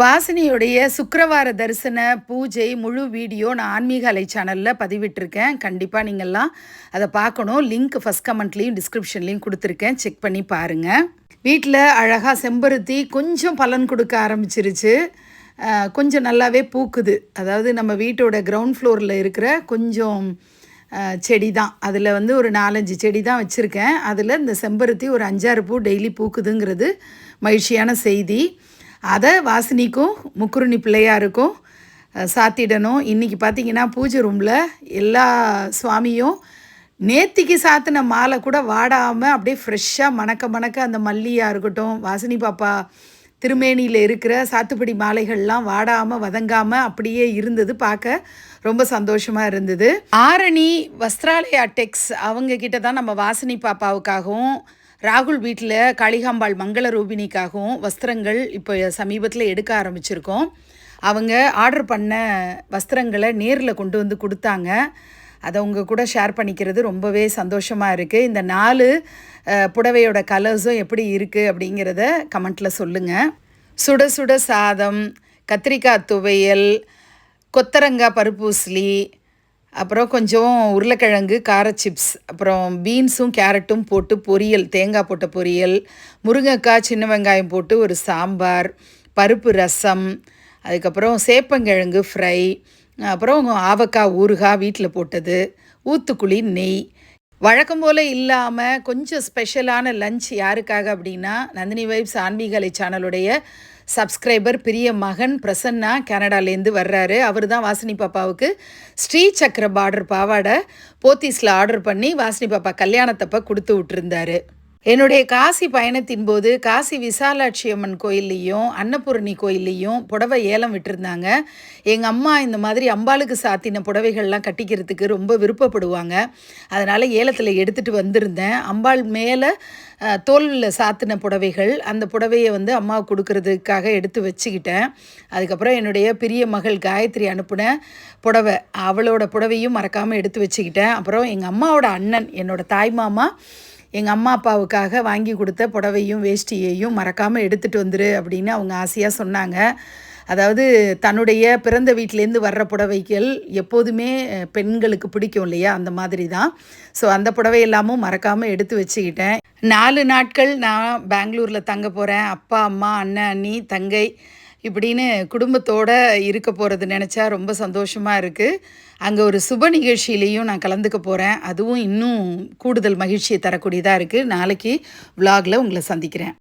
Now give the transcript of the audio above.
வாசினியுடைய சுக்கரவார தரிசன பூஜை முழு வீடியோ நான் ஆன்மீக அலை சேனலில் பதிவிட்டிருக்கேன். கண்டிப்பாக நீங்கள்லாம் அதை பார்க்கணும். லிங்க் ஃபஸ்ட் கமெண்ட்லேயும் டிஸ்கிரிப்ஷன்லேயும் கொடுத்துருக்கேன். செக் பண்ணி பாருங்கள் வீட்டில் அழகாக செம்பருத்தி கொஞ்சம் பலன் கொடுக்க ஆரம்பிச்சிருச்சு. கொஞ்சம் நல்லாவே பூக்குது. அதாவது நம்ம வீட்டோட கிரவுண்ட் ஃப்ளோரில் இருக்கிற கொஞ்சம் செடி தான் அதில் வந்து ஒரு நாலஞ்சு செடி தான் வச்சுருக்கேன். அதில் இந்த செம்பருத்தி ஒரு அஞ்சாறு பூ டெய்லி பூக்குதுங்கிறது மகிழ்ச்சியான செய்தி. அதை வாசினிக்கும் முக்குருணி பிள்ளையாருக்கும் சாத்திடணும். இன்றைக்கி பார்த்தீங்கன்னா பூஜை ரூமில் எல்லா சுவாமியும் நேத்திக்கு சாத்தின மாலை கூட வாடாமல் அப்படியே ஃப்ரெஷ்ஷாக மணக்க மணக்க அந்த மல்லியாக இருக்கட்டும் வாசினி பாப்பா திருமேனியில் இருக்கிற சாத்துப்படி மாலைகள்லாம் வாடாமல் வதங்காமல் அப்படியே இருந்தது பார்க்க ரொம்ப சந்தோஷமாக இருந்தது. ஆரணி வஸ்திராலயா டெக்ஸ் அவங்க கிட்ட தான் நம்ம வாசினி பாப்பாவுக்காகவும் ராகுல் வீட்டில் காளிகாம்பாள் மங்கள ரூபினிக்காகவும் வஸ்திரங்கள் இப்போ சமீபத்தில் எடுக்க ஆரம்பிச்சிருக்கோம். அவங்க ஆர்டர் பண்ண வஸ்திரங்களை நேரில் கொண்டு வந்து கொடுத்தாங்க. அதை உங்கள் கூட ஷேர் பண்ணிக்கிறது ரொம்பவே சந்தோஷமாக இருக்குது இந்த நாலு புடவையோட கலர்ஸும் எப்படி இருக்குது அப்படிங்கிறத கமெண்ட்டில் சொல்லுங்கள் சுட சுட சாதம் கத்திரிக்காய் துவையல் கொத்தரங்காய் பருப்பூசலி அப்புறம் கொஞ்சம் உருளைக்கிழங்கு கார சிப்ஸ் அப்புறம் பீன்ஸும் கேரட்டும் போட்டு பொரியல் தேங்காய் போட்ட பொரியல் முருங்கைக்காய் சின்ன வெங்காயம் போட்டு ஒரு சாம்பார் பருப்பு ரசம் அதுக்கப்புறம் சேப்பங்கிழங்கு ஃப்ரை அப்புறம் ஆவக்காய் ஊறுகாய் வீட்டில் போட்டது ஊத்துக்குழி நெய் வழக்கம் போல் இல்லாமல் கொஞ்சம் ஸ்பெஷலான லஞ்ச் யாருக்காக அப்படின்னா நந்தினி வைப்ஸ் ஆன்மீகலை சேனலுடைய சப்ஸ்கிரைபர் பிரிய மகன் பிரசன்னா கனடாலேருந்து வர்றாரு. அவர் தான் வாசினி பாப்பாவுக்கு ஸ்ரீ சக்கர பார்டர் பாவாடை போத்தீஸில் ஆர்டர் பண்ணி வாசினி பாப்பா கல்யாணத்தப்ப கொடுத்து விட்டுருந்தாரு. என்னுடைய காசி பயணத்தின் போது காசி விசாலாட்சி அம்மன் கோயில்லையும் அன்னபூரணி கோயில்லையும் புடவை ஏலம் விட்டுருந்தாங்க. எங்கள் அம்மா இந்த மாதிரி அம்பாளுக்கு சாத்தின புடவைகள்லாம் கட்டிக்கிறதுக்கு ரொம்ப விருப்பப்படுவாங்க. அதனால் ஏலத்தில் எடுத்துகிட்டு வந்திருந்தேன். அம்பாள் மேலே தோலில் சாத்தின புடவைகள் அந்த புடவையை வந்து அம்மாவுக்கு கொடுக்கறதுக்காக எடுத்து வச்சுக்கிட்டேன். அதுக்கப்புறம் என்னுடைய பெரிய மகள் காயத்ரி அனுப்புன புடவை அவளோட புடவையும் மறக்காமல் எடுத்து வச்சுக்கிட்டேன். அப்புறம் எங்கள் அம்மாவோட அண்ணன் என்னோட தாய் மாமா எங்கள் அம்மா அப்பாவுக்காக வாங்கி கொடுத்த புடவையும் வேஷ்டியையும் மறக்காமல் எடுத்துகிட்டு வந்துரு அப்படின்னு அவங்க ஆசையாக சொன்னாங்க. அதாவது தன்னுடைய பிறந்த வீட்டிலேருந்து வர்ற புடவைகள் எப்போதுமே பெண்களுக்கு பிடிக்கும் இல்லையா? அந்த மாதிரி தான் ஸோ அந்த புடவை எல்லாமும் மறக்காமல் எடுத்து வச்சுக்கிட்டேன். நாலு நாட்கள் நான் பெங்களூரில் தங்க போகிறேன் அப்பா அம்மா அண்ணன் அண்ணி தங்கை இப்படின்னு குடும்பத்தோடு இருக்க போகிறது நினச்சா ரொம்ப சந்தோஷமாக இருக்குது அங்கே ஒரு சுப நிகழ்ச்சியிலையும் நான் கலந்துக்க போகிறேன் அதுவும் இன்னும் கூடுதல் மகிழ்ச்சியை தரக்கூடியதாக இருக்குது நாளைக்கு விலாகில் உங்களை சந்திக்கிறேன்.